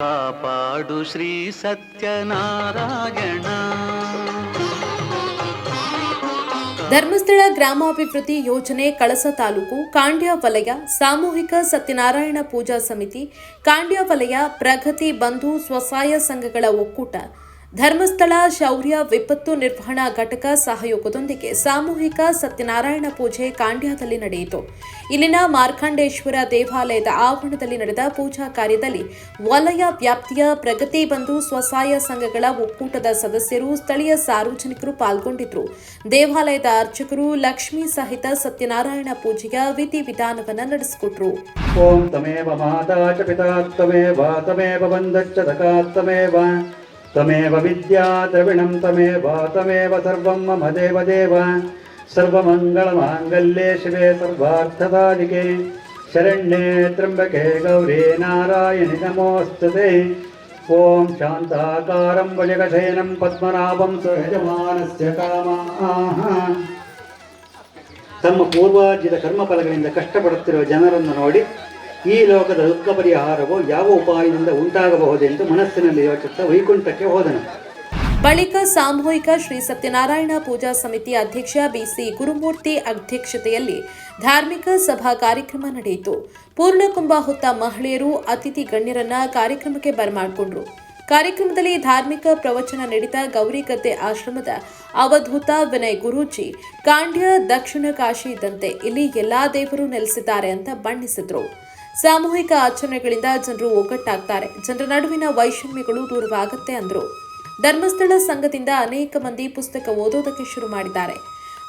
ಕಾಪಾಡು ಶ್ರೀ ಸತ್ಯನಾರಾಯಣ. ಧರ್ಮಸ್ಥಳ ಗ್ರಾಮಾಭಿವೃದ್ಧಿ ಯೋಜನೆ ಕಳಸ ತಾಲೂಕು ಕಾಂಡ್ಯ ವಲಯ ಸಾಮೂಹಿಕ ಸತ್ಯನಾರಾಯಣ ಪೂಜಾ ಸಮಿತಿ ಕಾಂಡ್ಯ ವಲಯ ಪ್ರಗತಿ ಬಂಧು ಸ್ವಸಹಾಯ ಸಂಘಗಳ ಒಕ್ಕೂಟ ಧರ್ಮಸ್ಥಳ ಶೌರ್ಯ ವಿಪತ್ತು ನಿರ್ವಹಣಾ ಘಟಕ ಸಹಯೋಗದೊಂದಿಗೆ ಸಾಮೂಹಿಕ ಸತ್ಯನಾರಾಯಣ ಪೂಜೆ ಕಾಂಡ್ಯದಲ್ಲಿ ನಡೆಯಿತು. ಇಲ್ಲಿನ ಮಾರ್ಕಾಂಡೇಶ್ವರ ದೇವಾಲಯದ ಆವರಣದಲ್ಲಿ ನಡೆದ ಪೂಜಾ ಕಾರ್ಯದಲ್ಲಿ ವಲಯ ವ್ಯಾಪ್ತಿಯ ಪ್ರಗತಿ ಬಂಧು ಸ್ವಸಹಾಯ ಸಂಘಗಳ ಒಕ್ಕೂಟದ ಸದಸ್ಯರು, ಸ್ಥಳೀಯ ಸಾರ್ವಜನಿಕರು ಪಾಲ್ಗೊಂಡಿದ್ದರು ದೇವಾಲಯದ ಅರ್ಚಕರು ಲಕ್ಷ್ಮೀ ಸಹಿತ ಸತ್ಯನಾರಾಯಣ ಪೂಜೆಯ ವಿಧಿವಿಧಾನವನ್ನು ನಡೆಸಿಕೊಟ್ರು. ಓಂ ತಮೇವ ವಿದ್ಯಾ ದ್ರವಿಣಂ ತಮೇವ ತಮೇವ ಸರ್ವಂ ಮಮ ದೇವ ದೇವ ಸರ್ವಮಂಗಳಮಾಂಗಲ್ಯೆ ಶಿವೆ ಸರ್ವಾರ್ಥದಾದಿಕೆ ಶರಣ್ಯೇ ತ್ರ್ಯಂಬಕೆ ಗೌರಿ ನಾರಾಯಣಿ ನಮೋಸ್ತುತೆ ಓಂ ಶಾಂತಾಕಾರಂ ಭುಜಗಶಯನಂ ಪದ್ಮನಾಭಂ ಸಹಜಮಾನಸ್ಯ ಕಾಮಾಹ ತಮ್ಮ ಪೂರ್ವಾರ್ಜಿತ ಕರ್ಮಫಲಗಳಿಂದ ಕಷ್ಟಪಡುತ್ತಿರುವ ಜನರನ್ನು ನೋಡಿ ಈ ಲೋಕದ ದುಃಖ ಪರಿಹಾರವು ಯಾವ ಉಪಾಯದಿಂದ ಉಂಟಾಗಬಹುದೆಂದು ಮನಸ್ಸಿನಲ್ಲಿ ಯೋಚಿಸುತ್ತಾ ವೈಕುಂಠಕ್ಕೆ ಹೋದನು. ಬಳಿಕ ಸಾಮೂಹಿಕ ಶ್ರೀ ಸತ್ಯನಾರಾಯಣ ಪೂಜಾ ಸಮಿತಿ ಅಧ್ಯಕ್ಷ ಬಿಸಿ ಗುರುಮೂರ್ತಿ ಅಧ್ಯಕ್ಷತೆಯಲ್ಲಿ ಧಾರ್ಮಿಕ ಸಭಾ ಕಾರ್ಯಕ್ರಮ ನಡೆಯಿತು. ಪೂರ್ಣಕುಂಭ ಹೊತ್ತ ಮಹಿಳೆಯರು, ಅತಿಥಿ ಗಣ್ಯರನ್ನ ಕಾರ್ಯಕ್ರಮಕ್ಕೆ ಬರಮಾಡಿಕೊಂಡ್ರು. ಕಾರ್ಯಕ್ರಮದಲ್ಲಿ ಧಾರ್ಮಿಕ ಪ್ರವಚನ ನೀಡಿದ ಗೌರಿಗದ್ದೆ ಆಶ್ರಮದ ಅವಧೂತ ವಿನಯ್ ಗುರೂಜಿ, ಕಾಂಡ್ಯ ದಕ್ಷಿಣ ಕಾಶಿ ಇದ್ದಂತೆ ಇಲ್ಲಿ ಎಲ್ಲಾ ದೇವರು ನೆಲೆಸಿದ್ದಾರೆ ಅಂತ ಬಣ್ಣಿಸಿದ್ರು. ಸಾಮೂಹಿಕ ಆಚರಣೆಗಳಿಂದ ಜನರು ಒಗ್ಗಟ್ಟಾಗ್ತಾರೆ. ಜನರ ನಡುವಿನ ವೈಷಮ್ಯಗಳು ದೂರವಾಗುತ್ತೆ ಅಂದ್ರು. ಧರ್ಮಸ್ಥಳ ಸಂಘದಿಂದ ಅನೇಕ ಮಂದಿ ಪುಸ್ತಕ ಓದೋದಕ್ಕೆ ಶುರು ಮಾಡಿದ್ದಾರೆ.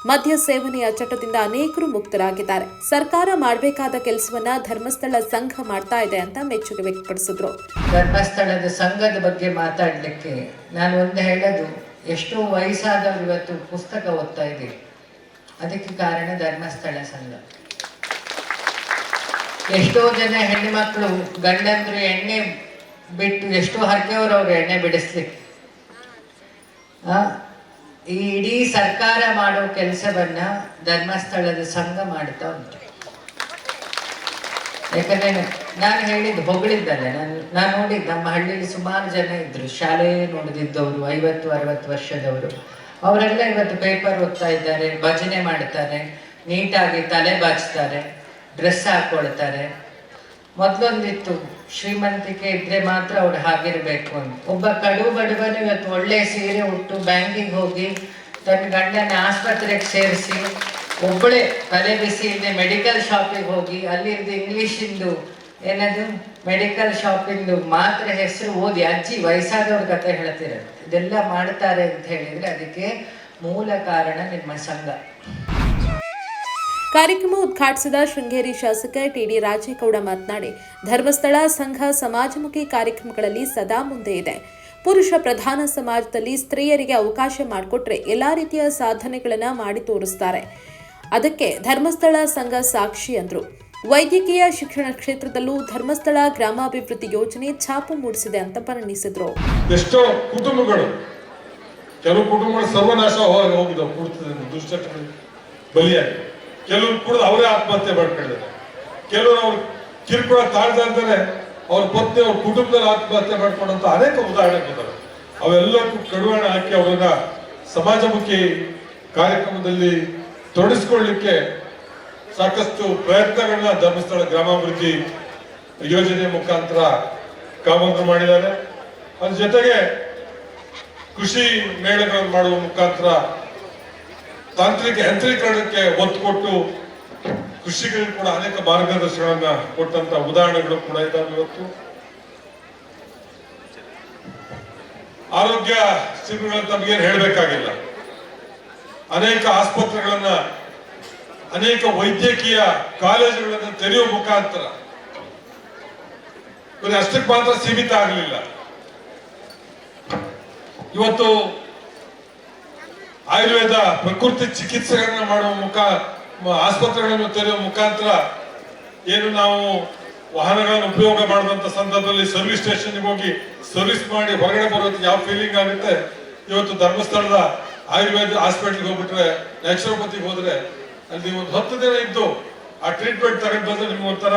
ಮದ್ಯ ಸೇವನೆಯ ಚಟದಿಂದ ಅನೇಕರು ಮುಕ್ತರಾಗಿದ್ದಾರೆ. ಸರ್ಕಾರ ಮಾಡಬೇಕಾದ ಕೆಲಸವನ್ನ ಧರ್ಮಸ್ಥಳ ಸಂಘ ಮಾಡ್ತಾ ಇದೆ ಅಂತ ಮೆಚ್ಚುಗೆ ವ್ಯಕ್ತಪಡಿಸಿದ್ರು. ಧರ್ಮಸ್ಥಳದ ಸಂಘದ ಬಗ್ಗೆ ಮಾತಾಡಲಿಕ್ಕೆ ನಾನು ಒಂದು ಹೇಳೋದು. ಎಷ್ಟೋ ವಯಸ್ಸಾದವರು ಇವತ್ತು ಪುಸ್ತಕ ಓದ್ತಾ ಇದೆ ಅದಕ್ಕೆ ಕಾರಣ ಧರ್ಮಸ್ಥಳ ಸಂಘ. ಎಷ್ಟೋ ಜನ ಹೆಣ್ಣು ಮಕ್ಕಳು ಗಂಡಂದ್ರು ಎಣ್ಣೆ ಬಿಟ್ಟು ಎಷ್ಟೋ ಹರಕೆಯವರು ಅವ್ರು ಎಣ್ಣೆ ಬಿಡಿಸ್ಲಿಕ್ಕೆ ಈ ಇಡೀ ಸರ್ಕಾರ ಮಾಡೋ ಕೆಲಸವನ್ನ ಧರ್ಮಸ್ಥಳದ ಸಂಘ ಮಾಡ್ತಾ ಉಂಟು. ಯಾಕಂದ್ರೆ ನಾನು ಹೇಳಿದ್ದು ಹೊಗಳಿದ್ದಲ್ಲ, ನಾನು ನಾನು ನೋಡಿದ್ದು ನಮ್ಮ ಹಳ್ಳಿಯಲ್ಲಿ ಸುಮಾರು ಜನ ಇದ್ರು, ಶಾಲೆ ನೋಡಿದ್ದವರು ಐವತ್ತು, ಅರವತ್ತು ವರ್ಷದವರು. ಅವರೆಲ್ಲ ಇವತ್ತು ಪೇಪರ್ ಓದ್ತಾ ಇದ್ದಾರೆ, ಭಜನೆ ಮಾಡ್ತಾರೆ, ನೀಟಾಗಿ ತಲೆ ಬಾಚ್ತಾರೆ. ಡ್ರೆಸ್ ಹಾಕೊಳ್ತಾರೆ. ಮೊದಲೊಂದಿತ್ತು, ಶ್ರೀಮಂತಿಕೆ ಇದ್ರೆ ಮಾತ್ರ ಅವ್ರು ಹಾಗಿರ್ಬೇಕು ಅಂತ. ಒಬ್ಬ ಕಡು ಬಡವನು ಇವತ್ತು ಒಳ್ಳೆ ಸೀರೆ ಉಟ್ಟು ಬ್ಯಾಂಕಿಗೆ ಹೋಗಿ ತನ್ನ ಗಂಡನ ಆಸ್ಪತ್ರೆಗೆ ಸೇರಿಸಿ, ಒಬ್ಬಳೇ ತಲೆ ಬಿಸಿ ಇಲ್ಲದೆ ಮೆಡಿಕಲ್ ಶಾಪಿಗೆ ಹೋಗಿ, ಅಲ್ಲಿಂದ ಇಂಗ್ಲೀಷಿಂದು ಏನದು, ಮೆಡಿಕಲ್ ಶಾಪಿಂದು ಮಾತ್ರ ಹೆಸರು ಓದಿ ಅಜ್ಜಿ ವಯಸ್ಸಾದವ್ರ ಕತೆ ಹೇಳ್ತಿರೋದು. ಇದೆಲ್ಲ ಮಾಡ್ತಾರೆ ಅಂತ ಹೇಳಿದರೆ ಅದಕ್ಕೆ ಮೂಲ ಕಾರಣ ನಿಮ್ಮ ಸಂಘ. ಕಾರ್ಯಕ್ರಮ ಉದ್ಘಾಟಿಸಿದ ಶೃಂಗೇರಿ ಶಾಸಕ ಟಿಡಿ ರಾಜೇಗೌಡ ಮಾತನಾಡಿ, ಧರ್ಮಸ್ಥಳ, ಸಂಘ, ಸಮಾಜಮುಖಿ ಕಾರ್ಯಕ್ರಮಗಳಲ್ಲಿ ಸದಾ ಮುಂದೆ ಇದೆ. ಪುರುಷ ಪ್ರಧಾನ ಸಮಾಜದಲ್ಲಿ ಸ್ತ್ರೀಯರಿಗೆ ಅವಕಾಶ ಮಾಡಿಕೊಟ್ರೆ ಎಲ್ಲಾ ರೀತಿಯ ಸಾಧನೆಗಳನ್ನ ಮಾಡಿ ತೋರಿಸ್ತಾರೆ. ಅದಕ್ಕೆ ಧರ್ಮಸ್ಥಳ ಸಂಘ ಸಾಕ್ಷಿ ಅಂದ್ರು. ವೈದ್ಯಕೀಯ ಶಿಕ್ಷಣ ಕ್ಷೇತ್ರದಲ್ಲೂ ಧರ್ಮಸ್ಥಳ ಗ್ರಾಮಾಭಿವೃದ್ಧಿ ಯೋಜನೆ ಛಾಪು ಮೂಡಿಸಿದೆ ಅಂತ ಬಣ್ಣಿಸಿದ್ರು ಎಷ್ಟೋ ಕುಟುಂಬಗಳು, ಕೆಲವು ಕುಟುಂಬಗಳು ಸರ್ವನಾಶ ಹೋಗಿ ಹೋಗಿದ್ದಾವೆ ಕುಡಿತದ ದುಶ್ಚಟಗಳು ಬಲಿಯಾಗಿ ಕೆಲವರು ಕುಡಿದು ಅವರೇ ಆತ್ಮಹತ್ಯೆ ಮಾಡ್ಕೊಂಡಿದ್ದಾರೆ. ಕೆಲವರು ಅವ್ರು ಕಿರುಕುಳ ತಾಳ್ತಾ ಇರ್ತಾರೆ ಅವ್ರ ಪತ್ನಿ ಅವ್ರ ಕುಟುಂಬದಲ್ಲಿ ಆತ್ಮಹತ್ಯೆ ಮಾಡ್ಕೊಂಡಂತ ಅನೇಕ ಉದಾಹರಣೆ ಉದಾಹರಣೆಗಳಿದ್ದಾವೆ ಅವೆಲ್ಲಕ್ಕೂ ಕಡಿವಾಣ ಹಾಕಿ ಅವರನ್ನ ಸಮಾಜಮುಖಿ ಕಾರ್ಯಕ್ರಮದಲ್ಲಿ ತೊಡಗಿಸ್ಕೊಳ್ಳಿಕ್ಕೆ ಸಾಕಷ್ಟು ಪ್ರಯತ್ನಗಳನ್ನ ಧರ್ಮಸ್ಥಳ ಗ್ರಾಮಾಭಿವೃದ್ಧಿ ಯೋಜನೆ ಮುಖಾಂತರ ಕಾಮಗಾರಿ ಮಾಡಿದ್ದಾರೆ. ಅದ್ರ ಜೊತೆಗೆ ಕೃಷಿ ಮೇಳಗಳನ್ನು ಮಾಡುವ ಮುಖಾಂತರ ತಾಂತ್ರಿಕ ಯಂತ್ರೀಕರಣಕ್ಕೆ ಒತ್ತು ಕೊಟ್ಟು ಕೃಷಿಗಳಿಗೆ ಕೂಡ ಅನೇಕ ಮಾರ್ಗದರ್ಶನಗಳನ್ನ ಕೊಟ್ಟಂತ ಉದಾಹರಣೆಗಳು ಕೂಡ ಇದ್ದಾವೆ ಇವತ್ತು. ಆರೋಗ್ಯ ಶಿಬಿರಗಳನ್ನು ತಮಗೇನು ಹೇಳಬೇಕಾಗಿಲ್ಲ. ಅನೇಕ ಆಸ್ಪತ್ರೆಗಳನ್ನ, ಅನೇಕ ವೈದ್ಯಕೀಯ ಕಾಲೇಜುಗಳನ್ನು ತೆರೆಯುವ ಮುಖಾಂತರ. ಅಷ್ಟಕ್ಕೆ ಮಾತ್ರ ಸೀಮಿತ ಆಗಲಿಲ್ಲ. ಇವತ್ತು ಆಯುರ್ವೇದ ಪ್ರಕೃತಿ ಚಿಕಿತ್ಸೆಗಳನ್ನ ಮಾಡುವ ಮುಖ ಆಸ್ಪತ್ರೆಗಳನ್ನು ತೆರೆಯುವ ಮುಖಾಂತರ ಏನು ನಾವು ವಾಹನಗಳನ್ನು ಉಪಯೋಗ ಮಾಡುವಂತ ಸಂದರ್ಭದಲ್ಲಿ ಸರ್ವಿಸ್ ಸ್ಟೇಷನ್ಗೆ ಹೋಗಿ ಸರ್ವಿಸ್ ಮಾಡಿ ಹೊರಗಡೆ ಬರೋದಕ್ಕೆ ಯಾವ ಫೀಲಿಂಗ್ ಆಗುತ್ತೆ? ಇವತ್ತು ಧರ್ಮಸ್ಥಳದ ಆಯುರ್ವೇದ ಹಾಸ್ಪಿಟಲ್ಗೆ ಹೋಗ್ಬಿಟ್ರೆ, ನ್ಯಾಚುರೋಪತಿಗೆ ಹೋದ್ರೆ ಅಲ್ಲಿ ಒಂದು ಹತ್ತು ದಿನ ಇದ್ದು ಆ ಟ್ರೀಟ್ಮೆಂಟ್ ತಗೊಂಡು ಬಂದ್ರೆ ನಿಮ್ಗೆ ಒಂಥರ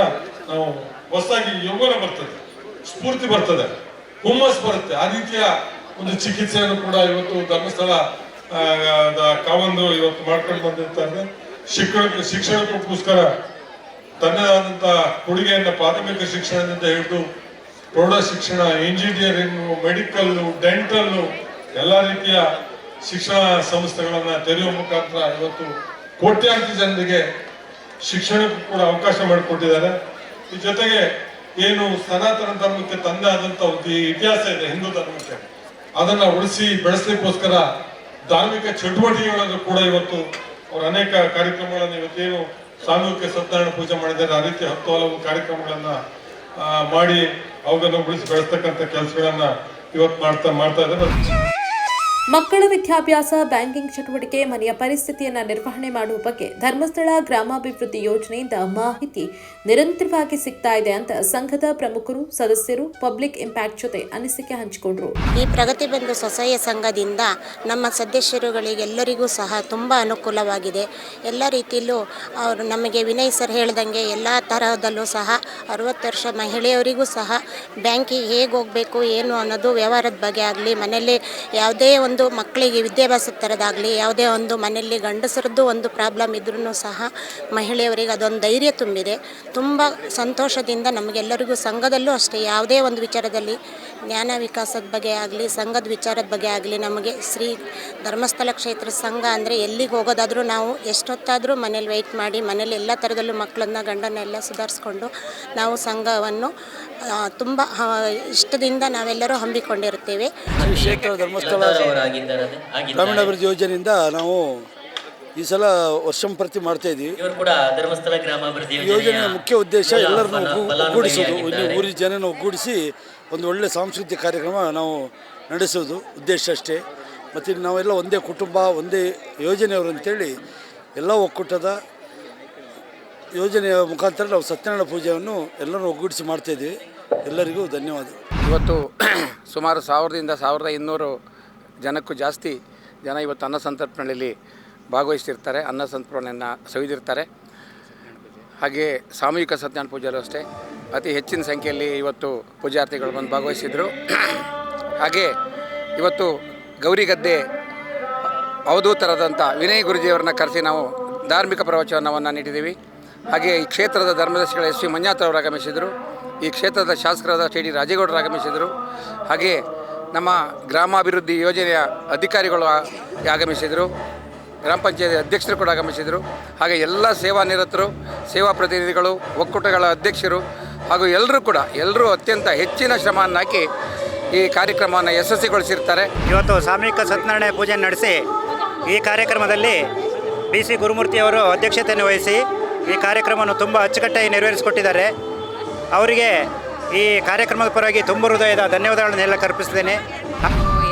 ನಾವು ಹೊಸದಾಗಿ ಯೋಗನ ಬರ್ತದೆ, ಸ್ಫೂರ್ತಿ ಬರ್ತದೆ ಹುಮ್ಮಸ್ ಬರುತ್ತೆ. ಆ ರೀತಿಯ ಒಂದು ಚಿಕಿತ್ಸೆಯನ್ನು ಕೂಡ ಇವತ್ತು ಧರ್ಮಸ್ಥಳ ಕಾವಂದು ಇವತ್ತು ಮಾಡ್ಕೊಂಡು ಬಂದಿರ್ತಾರೆ ಶಿಕ್ಷಣ ಶಿಕ್ಷಣಕ್ಕೋಸ್ಕರ ತನ್ನದೇ ಆದಂತ ಕೊಡುಗೆಯನ್ನ, ಪ್ರಾಥಮಿಕ ಶಿಕ್ಷಣದಿಂದ ಹಿಡಿದು ಪ್ರೌಢ ಶಿಕ್ಷಣ, ಇಂಜಿನಿಯರಿಂಗ್, ಮೆಡಿಕಲ್, ಡೆಂಟಲ್ ಎಲ್ಲ ರೀತಿಯ ಶಿಕ್ಷಣ ಸಂಸ್ಥೆಗಳನ್ನ ತೆರೆಯುವ ಮುಖಾಂತರ ಇವತ್ತು ಕೋಟ್ಯಾಂತರ ಜನರಿಗೆ ಶಿಕ್ಷಣಕ್ಕೂ ಕೂಡ ಅವಕಾಶ ಮಾಡಿಕೊಟ್ಟಿದ್ದಾರೆ. ಈ ಜೊತೆಗೆ ಏನು ಸನಾತನ ಧರ್ಮಕ್ಕೆ ತಂದೆ ಆದಂತ ಇತಿಹಾಸ ಇದೆ, ಹಿಂದೂ ಧರ್ಮಕ್ಕೆ. ಅದನ್ನ ಉಳಿಸಿ, ಬೆಳೆಸಲಿಕ್ಕೋಸ್ಕರ ಧಾರ್ಮಿಕ ಚಟುವಟಿಕೆಗಳನ್ನು ಕೂಡ ಇವತ್ತು ಅವರು ಅನೇಕ ಕಾರ್ಯಕ್ರಮಗಳನ್ನು ಇವತ್ತೇನು ಸಾಮೂಹಿಕ ಸತ್ಯನಾರಾಯಣ ಪೂಜೆ ಮಾಡಿದ್ದಾರೆ. ಆ ರೀತಿ ಹತ್ತು ಹಲವು ಕಾರ್ಯಕ್ರಮಗಳನ್ನ ಮಾಡಿ ಅವುಗಳನ್ನು ಉಳಿಸಿ ಬೆಳೆಸ್ತಕ್ಕಂಥ ಕೆಲಸಗಳನ್ನ ಇವತ್ತು ಮಾಡ್ತಾ ಮಾಡ್ತಾ ಇದ್ದಾರೆ. ಮಕ್ಕಳ ವಿದ್ಯಾಭ್ಯಾಸ, ಬ್ಯಾಂಕಿಂಗ್ ಚಟುವಟಿಕೆ, ಮನೆಯ ಪರಿಸ್ಥಿತಿಯನ್ನು ನಿರ್ವಹಣೆ ಮಾಡುವ ಬಗ್ಗೆ ಧರ್ಮಸ್ಥಳ ಗ್ರಾಮಾಭಿವೃದ್ಧಿ ಯೋಜನೆಯಿಂದ ಮಾಹಿತಿ ನಿರಂತರವಾಗಿ ಸಿಗ್ತಾ ಇದೆ ಅಂತ ಸಂಘದ ಪ್ರಮುಖರು, ಸದಸ್ಯರು, ಪಬ್ಲಿಕ್ ಇಂಪ್ಯಾಕ್ಟ್ ಜೊತೆ ಅನಿಸಿಕೆ ಹಂಚಿಕೊಂಡ್ರು. ಈ ಪ್ರಗತಿ ಬಂಧು ಸ್ವಸಹಾಯ ಸಂಘದಿಂದ ನಮ್ಮ ಸದಸ್ಯರುಗಳಿಗೆಲ್ಲರಿಗೂ ಸಹ ತುಂಬ ಅನುಕೂಲವಾಗಿದೆ. ಎಲ್ಲ ರೀತಿಯಲ್ಲೂ ಅವರು ನಮಗೆ ವಿನಯ್ ಸರ್ ಹೇಳ್ದಂಗೆ ಎಲ್ಲ ತರಹದಲ್ಲೂ ಸಹ ಅರುವತ್ತು ವರ್ಷ ಮಹಿಳೆಯರಿಗೂ ಸಹ ಬ್ಯಾಂಕಿಗೆ ಹೇಗೆ ಹೋಗಬೇಕು, ಏನು ಅನ್ನೋದು ವ್ಯವಹಾರದ ಬಗ್ಗೆ ಆಗಲಿ, ಮನೆಯಲ್ಲಿ ಯಾವುದೇ ಒಂದು ಮಕ್ಕಳಿಗೆ ವಿದ್ಯಾಭ್ಯಾಸದ ಥರದಾಗಲಿ ಯಾವುದೇ ಒಂದು ಮನೆಯಲ್ಲಿ ಗಂಡಸರದ್ದು ಒಂದು ಪ್ರಾಬ್ಲಮ್ ಇದ್ರೂ ಸಹ ಮಹಿಳೆಯವರಿಗೆ ಅದೊಂದು ಧೈರ್ಯ ತುಂಬಿದೆ. ತುಂಬ ಸಂತೋಷದಿಂದ ನಮಗೆಲ್ಲರಿಗೂ ಸಂಘದಲ್ಲೂ ಅಷ್ಟೇ ಯಾವುದೇ ಒಂದು ವಿಚಾರದಲ್ಲಿ ಜ್ಞಾನ ವಿಕಾಸದ ಬಗ್ಗೆ ಆಗಲಿ ಸಂಘದ ವಿಚಾರದ ಬಗ್ಗೆ ಆಗಲಿ ನಮಗೆ ಶ್ರೀ ಧರ್ಮಸ್ಥಳ ಕ್ಷೇತ್ರ ಸಂಘ ಅಂದರೆ ಎಲ್ಲಿಗೆ ಹೋಗೋದಾದರೂ ನಾವು ಎಷ್ಟೊತ್ತಾದರೂ ಮನೇಲಿ ವೆಯ್ಟ್ ಮಾಡಿ ಮನೇಲಿ ಎಲ್ಲ ಥರದಲ್ಲೂ ಮಕ್ಕಳನ್ನ ಗಂಡನ್ನೆಲ್ಲ ಸುಧಾರಿಸ್ಕೊಂಡು ನಾವು ಸಂಘವನ್ನು ತುಂಬ ಇಷ್ಟದಿಂದ ನಾವೆಲ್ಲರೂ ಹಮ್ಮಿಕೊಂಡಿರುತ್ತೇವೆ. ಶ್ರೀ ಕ್ಷೇತ್ರ ಅಭಿವೃದ್ಧಿ ಯೋಜನೆಯಿಂದ ನಾವು ಈ ಸಲ ವರ್ಷಂಪ್ರತಿ ಮಾಡ್ತಾ ಇದ್ದೀವಿ ಇವರು ಕೂಡ ಧರ್ಮಸ್ಥಳ ಗ್ರಾಮಾಭಿವೃದ್ಧಿ ಯೋಜನೆಯ ಮುಖ್ಯ ಉದ್ದೇಶ ಎಲ್ಲರನ್ನೂ. ಒಗ್ಗೂಡಿಸೋದು ಇಲ್ಲಿ ಊರಿನ ಜನನ ಒಗ್ಗೂಡಿಸಿ ಒಂದು ಒಳ್ಳೆ ಸಾಂಸ್ಕೃತಿಕ ಕಾರ್ಯಕ್ರಮ ನಾವು ನಡೆಸೋದು ಉದ್ದೇಶ ಅಷ್ಟೇ. ಮತ್ತು ನಾವೆಲ್ಲ ಒಂದೇ ಕುಟುಂಬ ಒಂದೇ ಯೋಜನೆಯವರು ಅಂತೇಳಿ ಎಲ್ಲ ಒಕ್ಕೂಟದ ಯೋಜನೆಯ ಮುಖಾಂತರ ನಾವು ಸತ್ಯನಾರಾಯಣ ಪೂಜೆಯನ್ನು ಎಲ್ಲರೂ ಒಗ್ಗೂಡಿಸಿ ಮಾಡ್ತಾಯಿದ್ದೀವಿ ಎಲ್ಲರಿಗೂ ಧನ್ಯವಾದ. ಇವತ್ತು ಸುಮಾರು ಸಾವಿರದಿಂದ ಸಾವಿರದ ಇನ್ನೂರು ಜನಕ್ಕೂ ಜಾಸ್ತಿ ಜನ ಇವತ್ತು ಅನ್ನ ಸಂತರ್ಪಣೆಯಲ್ಲಿ ಭಾಗವಹಿಸ್ತಿರ್ತಾರೆ, ಅನ್ನ ಸಂತರ್ಪಣೆಯನ್ನು ಸವಿದಿರ್ತಾರೆ. ಹಾಗೆ ಸಾಮೂಹಿಕ ಸತ್ಯನಾರಾಯಣ ಪೂಜೆಯಲ್ಲೂ ಅಷ್ಟೇ. ಅತಿ ಹೆಚ್ಚಿನ ಸಂಖ್ಯೆಯಲ್ಲಿ ಇವತ್ತು ಪೂಜಾರ್ಥಿಗಳು ಬಂದು ಭಾಗವಹಿಸಿದರು. ಹಾಗೆ ಇವತ್ತು ಗೌರಿಗದ್ದೆ ಅವಧೂತರಾದಂಥ ವಿನಯ್ ಗುರುಜಿಯವರನ್ನ ಕರೆಸಿ ನಾವು ಧಾರ್ಮಿಕ ಪ್ರವಚನವನ್ನು ನೀಡಿದ್ದೀವಿ. ಹಾಗೆ ಈ ಕ್ಷೇತ್ರದ ಧರ್ಮದರ್ಶಿಗಳ ಎಸ್ ವಿ ಮಂಜಾತರವರು ಆಗಮಿಸಿದರು. ಈ ಕ್ಷೇತ್ರದ ಶಾಸಕರಾದ ಟಿ ಡಿ ರಾಜೇಗೌಡರು ಆಗಮಿಸಿದರು. ಹಾಗೆ ನಮ್ಮ ಗ್ರಾಮಾಭಿವೃದ್ಧಿ ಯೋಜನೆಯ ಅಧಿಕಾರಿಗಳು ಆಗಮಿಸಿದರು. ಗ್ರಾಮ ಪಂಚಾಯತ್ ಅಧ್ಯಕ್ಷರು ಕೂಡ ಆಗಮಿಸಿದರು. ಹಾಗೆ ಎಲ್ಲ ಸೇವಾ ನಿರತರು, ಸೇವಾ ಪ್ರತಿನಿಧಿಗಳು, ಒಕ್ಕೂಟಗಳ ಅಧ್ಯಕ್ಷರು ಹಾಗೂ ಎಲ್ಲರೂ ಕೂಡ ಎಲ್ಲರೂ ಅತ್ಯಂತ ಹೆಚ್ಚಿನ ಶ್ರಮವನ್ನು ಹಾಕಿ ಈ ಕಾರ್ಯಕ್ರಮವನ್ನು ಯಶಸ್ವಿಗೊಳಿಸಿರ್ತಾರೆ. ಇವತ್ತು ಸಾಮೂಹಿಕ ಸತ್ಯನಾರಾಯಣ ಪೂಜೆ ನಡೆಸಿ ಈ ಕಾರ್ಯಕ್ರಮದಲ್ಲಿ ಬಿ ಸಿ ಗುರುಮೂರ್ತಿಯವರು ಅಧ್ಯಕ್ಷತೆಯನ್ನು ವಹಿಸಿ ಈ ಕಾರ್ಯಕ್ರಮವನ್ನು ತುಂಬ ಅಚ್ಚುಕಟ್ಟಾಗಿ ನೆರವೇರಿಸಿಕೊಟ್ಟಿದ್ದಾರೆ. ಅವರಿಗೆ ಈ ಕಾರ್ಯಕ್ರಮದ ಪರವಾಗಿ ತುಂಬ ಹೃದಯದ ಧನ್ಯವಾದಗಳನ್ನೆಲ್ಲ ಕರ್ಪಿಸ್ತೇನೆ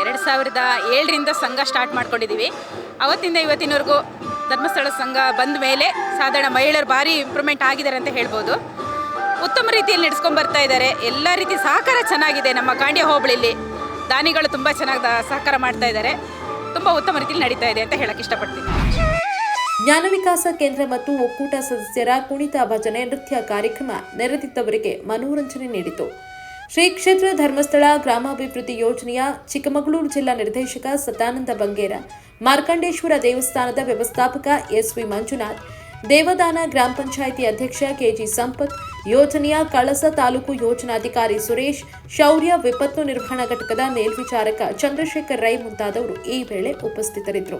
ಎರಡು ಸಾವಿರದ ಏಳರಿಂದ ಸಂಘ ಸ್ಟಾರ್ಟ್ ಮಾಡ್ಕೊಂಡಿದ್ದೀವಿ. ಅವತ್ತಿಂದ ಇವತ್ತಿನವರೆಗೂ ಧರ್ಮಸ್ಥಳ ಸಂಘ ಬಂದ ಮೇಲೆ ಸಾಧಾರಣ ಮಹಿಳೆಯರು ಭಾರಿ ಇಂಪ್ರೂವ್ಮೆಂಟ್ ಆಗಿದ್ದಾರೆ ಅಂತ ಹೇಳ್ಬೋದು. ಉತ್ತಮ ರೀತಿಯಲ್ಲಿ ನಡೆಸ್ಕೊಂಡು ಬರ್ತಾ ಇದ್ದಾರೆ. ಎಲ್ಲ ರೀತಿ ಸಹಕಾರ ಚೆನ್ನಾಗಿದೆ ನಮ್ಮ ಕಾಂಡ್ಯ ಹೋಬಳಿಲಿ. ದಾನಿಗಳು ತುಂಬ ಚೆನ್ನಾಗಿ ಸಹಕಾರ ಮಾಡ್ತಾ ಇದ್ದಾರೆ. ತುಂಬ ಉತ್ತಮ ರೀತಿಯಲ್ಲಿ ನಡೀತಾ ಇದೆ ಅಂತ ಹೇಳಕ್ಕೆ ಇಷ್ಟಪಡ್ತೀನಿ. ಜ್ಞಾನ ವಿಕಾಸ ಕೇಂದ್ರ ಮತ್ತು ಒಕ್ಕೂಟ ಸದಸ್ಯರ ಕುಣಿತ ಭಜನೆ ನೃತ್ಯ ಕಾರ್ಯಕ್ರಮ ನೆರೆದಿದ್ದವರಿಗೆ ಮನೋರಂಜನೆ ನೀಡಿತು. ಶ್ರೀ ಕ್ಷೇತ್ರ ಧರ್ಮಸ್ಥಳ ಗ್ರಾಮಾಭಿವೃದ್ಧಿ ಯೋಜನೆಯ ಚಿಕ್ಕಮಗಳೂರು ಜಿಲ್ಲಾ ನಿರ್ದೇಶಕ ಸದಾನಂದ ಬಂಗೇರ, ಮಾರ್ಕಂಡೇಶ್ವರ ದೇವಸ್ಥಾನದ ವ್ಯವಸ್ಥಾಪಕ ಎಸ್ವಿ ಮಂಜುನಾಥ್ ದೇವದಾನ ಗ್ರಾಮ ಪಂಚಾಯಿತಿ ಅಧ್ಯಕ್ಷ ಕೆಜಿ ಸಂಪತ್, ಯೋಜನೆಯ ಕಳಸ ತಾಲೂಕು ಯೋಜನಾಧಿಕಾರಿ ಸುರೇಶ್, ಶೌರ್ಯ ವಿಪತ್ತು ನಿರ್ವಹಣಾ ಘಟಕದ ಮೇಲ್ವಿಚಾರಕ ಚಂದ್ರಶೇಖರ್ ರೈ ಮುಂತಾದವರು ಈ ವೇಳೆ ಉಪಸ್ಥಿತರಿದ್ದರು.